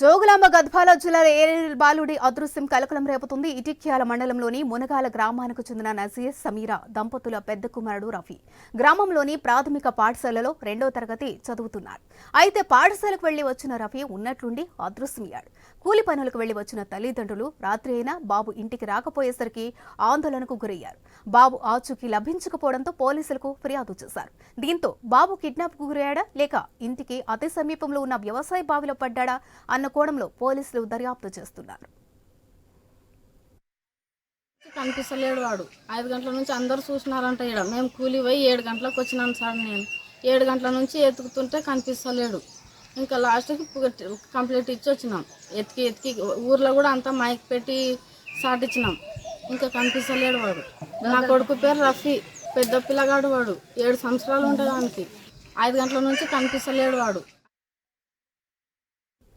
జోగులాంబ గద్వాల జిల్లాలో ఏరేల్ బాలుడి అదృశ్యం కలకలం రేపుతుంది. ఇటిక్యాల మండలంలోని మునగాల గ్రామానికి చెందిన నజీర్ సమీరా దంపతుల పెద్ద కుమారుడు రఫీ గ్రామంలోని ప్రాథమిక పాఠశాలలో రెండో తరగతి చదువుతున్నాడు. అయితే పాఠశాలకు వెళ్ళి వచ్చిన రఫీ ఉన్నట్లుండి అదృశ్యమయ్యాడు. కూలి పనులకు వెళ్ళి వచ్చిన తల్లిదండ్రులు రాత్రి అయినా బాబు ఇంటికి రాకపోయేసరికి ఆందోళనకు గురయ్యారు. బాబు ఆచూకీ లభించకపోవడంతో పోలీసులకు ఫిర్యాదు చేశారు. దీంతో బాబు కిడ్నాప్కు గురయ్యాడా? లేక ఇంటికి అతి సమీపంలో ఉన్న వ్యవసాయ బావిలో పడ్డాడా? అన్న కోణంలో పోలీసులు దర్యాప్తు చేస్తున్నారు. కనిపిస్తలేడు వాడు. ఐదు గంటల నుంచి అందరూ చూసినారంట ఇక్కడ మేము కూలి పోయి ఏడు గంటలకు వచ్చినాను సార్ నేను. ఏడు గంటల నుంచి ఎతుకుతుంటే కనిపిస్తలేడు. ఇంకా లాస్ట్కి కంప్లీట్ ఇచ్చి వచ్చినాం. ఎతికి ఎతికి ఊర్లో కూడా అంతా మైక్ పెట్టి సాటిచ్చినాం. ఇంకా కనిపిస్తలేడు వాడు. నా కొడుకు పేరు రఫీ. పెద్ద పిల్లగాడు వాడు. ఏడు సంవత్సరాలు ఉంటాయి దానికి. ఐదు గంటల నుంచి కనిపిస్తలేడు వాడు.